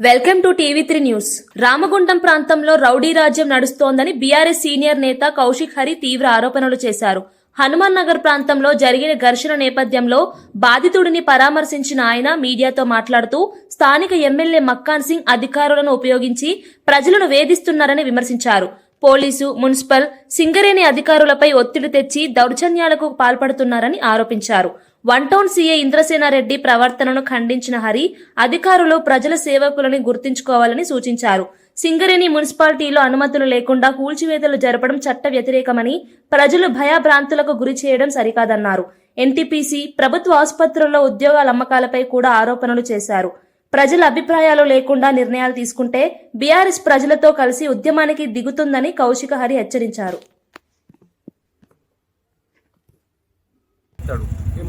Welcome to TV three news. Ramagundam ప్రాంతంలో rowdy రాజ్యం నడుస్తోందని BRS senior నేత కౌశిక్ హరి తీవ్ర ఆరోపణలు చేశారు. హనుమాన్ నగర్ ప్రాంతంలో జరిగిన ఘర్షణ నేపథ్యంలో బాధితుడిని పరామర్శించిన ఆయన మీడియాతో మాట్లాడుతూ స్థానిక ఎమ్మెల్యే మక్కాన్ సింగ్ అధికారులను ఉపయోగించి ప్రజలను వేధిస్తున్నారని విమర్శించారు. పోలీసు మున్సిపల్ సింగరేణి అధికారులపై ఒత్తిడి తెచ్చి దౌర్జన్యాలకు పాల్పడుతున్నారని ఆరోపించారు. వన్ టౌన్ సీఏ ఇంద్రసేనారెడ్డి ప్రవర్తనను ఖండించిన హరి అధికారులు ప్రజల సేవకులని గుర్తుంచుకోవాలని సూచించారు. సింగరేణి మున్సిపాలిటీలో అనుమతులు లేకుండా కూల్చివేతలు జరపడం చట్ట వ్యతిరేకమని ప్రజలు భయభ్రాంతులకు గురి చేయడం సరికాదన్నారు. ఎన్టీపీసీ ప్రభుత్వ ఆసుపత్రుల్లో ఉద్యోగాల అమ్మకాలపై కూడా ఆరోపణలు చేశారు. ప్రజల అభిప్రాయాలు లేకుండా నిర్ణయాలు తీసుకుంటే బీఆర్ఎస్ ప్రజలతో కలిసి ఉద్యమానికి దిగుతుందని కౌశిక హరి హెచ్చరించారు.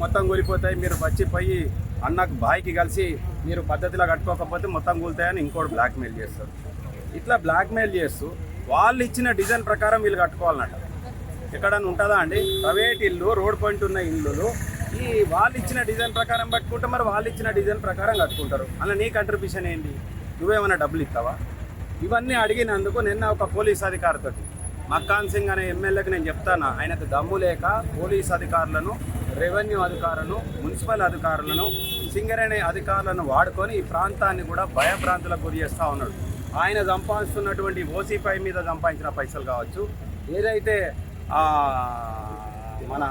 మొత్తం కూలిపోతాయి. మీరు వచ్చి పోయి అన్నకు బాయికి కలిసి మీరు పద్ధతిలో కట్టుకోకపోతే మొత్తం కూలుతాయని ఇంకోటి బ్లాక్మెయిల్ చేస్తారు ఇట్లా బ్లాక్మెయిల్ చేస్తూ వాళ్ళు ఇచ్చిన డిజైన్ ప్రకారం వీళ్ళు కట్టుకోవాలన్నట. ఎక్కడన్నా ఉంటుందా అండి? ప్రైవేట్ ఇల్లు రోడ్ పాయింట్ ఉన్న ఇల్లులు ఈ వాళ్ళు ఇచ్చిన డిజైన్ ప్రకారం పట్టుకుంటే మరి వాళ్ళు ఇచ్చిన డిజైన్ ప్రకారం కట్టుకుంటారు. అలా నీ కంట్రిబ్యూషన్ ఏంటి నువ్వేమైనా డబ్బులు ఇస్తావా? ఇవన్నీ అడిగినందుకు నిన్న ఒక పోలీస్ అధికారితో మక్కాన్ సింగ్ అనే ఎమ్మెల్యేకి నేను చెప్తాను ఆయనకు దమ్ము లేక పోలీస్ అధికారులను రెవెన్యూ అధికారులను మున్సిపల్ అధికారులను సింగరేణి అధికారులను వాడుకొని ఈ ప్రాంతాన్ని కూడా భయభ్రాంతులకు గురి చేస్తూ ఉన్నాడు. ఆయన సంపాదిస్తున్నటువంటి ఓసీపై మీద సంపాదించిన పైసలు కావచ్చు ఏదైతే మన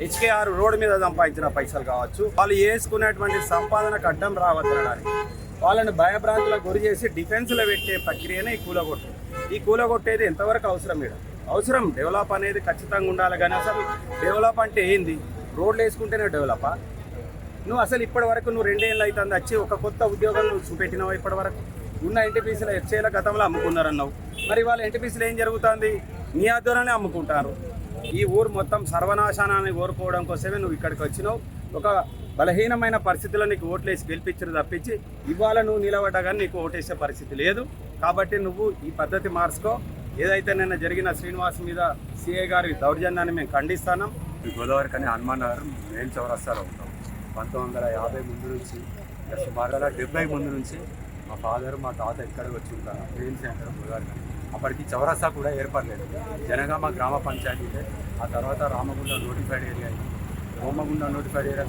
హెచ్కేఆర్ రోడ్ మీద సంపాదించిన పైసలు కావచ్చు వాళ్ళు వేసుకునేటువంటి సంపాదనకు అడ్డం రావద్దనడానికి వాళ్ళని భయభ్రాంతులకు గురి చేసి డిఫెన్స్లో పెట్టే ప్రక్రియనే ఈ కూలగొట్టు. ఈ కూలగొట్టేది ఎంతవరకు అవసరం మీరు అవసరం డెవలప్ అనేది ఖచ్చితంగా ఉండాలి కానీ అసలు డెవలప్ అంటే ఏంది? రోడ్లు వేసుకుంటేనే డెవలపా నువ్వు అసలు ఇప్పటి వరకు నువ్వు రెండేళ్ళు అవుతుంది వచ్చి ఒక కొత్త ఉద్యోగం నువ్వు చూపెట్టినావు ఇప్పటి వరకు? ఉన్న ఎన్టీపీసీల ఎఫ్సీల గతంలో అమ్ముకున్నారన్నావు. మరి వాళ్ళ ఎన్టీపీసీలో ఏం జరుగుతుంది? నీ ఆధ్వర్యాన్ని అమ్ముకుంటారు. ఈ ఊరు మొత్తం సర్వనాశానాన్ని కోరుకోవడం కోసమే నువ్వు ఇక్కడికి వచ్చినావు. ఒక బలహీనమైన పరిస్థితుల్లో నీకు ఓట్లేసి గెలిపించరు తప్పించి ఇవాళ నువ్వు నిలబడ్డా కానీ నీకు ఓటేసే పరిస్థితి లేదు. కాబట్టి నువ్వు ఈ పద్ధతి మార్చుకో. ఏదైతే నిన్న జరిగిన శ్రీనివాస్ మీద సిఐ గారి దౌర్జన్యాన్ని మేము ఖండిస్తున్నాం. ఈ గోదావరి కానీ హనుమాన్ నగర్ మెయిన్ చౌరస్తాలో ఉంటాం. పంతొమ్మిది వందల యాభై ముందు నుంచి ఇంకా సుమారు డెబ్బై ముందు నుంచి మా ఫాదర్ మా తాత ఇక్కడ వచ్చి ఉంటారు? మెయిన్ సెంటర్ గోదావరి కానీ. అప్పటికి చౌరస్తా కూడా ఏర్పడలేదు. జనగామ గ్రామ పంచాయతీ ఆ తర్వాత రామగుండ నోటిఫైడ్ ఏరియా అయింది. రోమగుండం నోటిఫైడ్ ఏరియా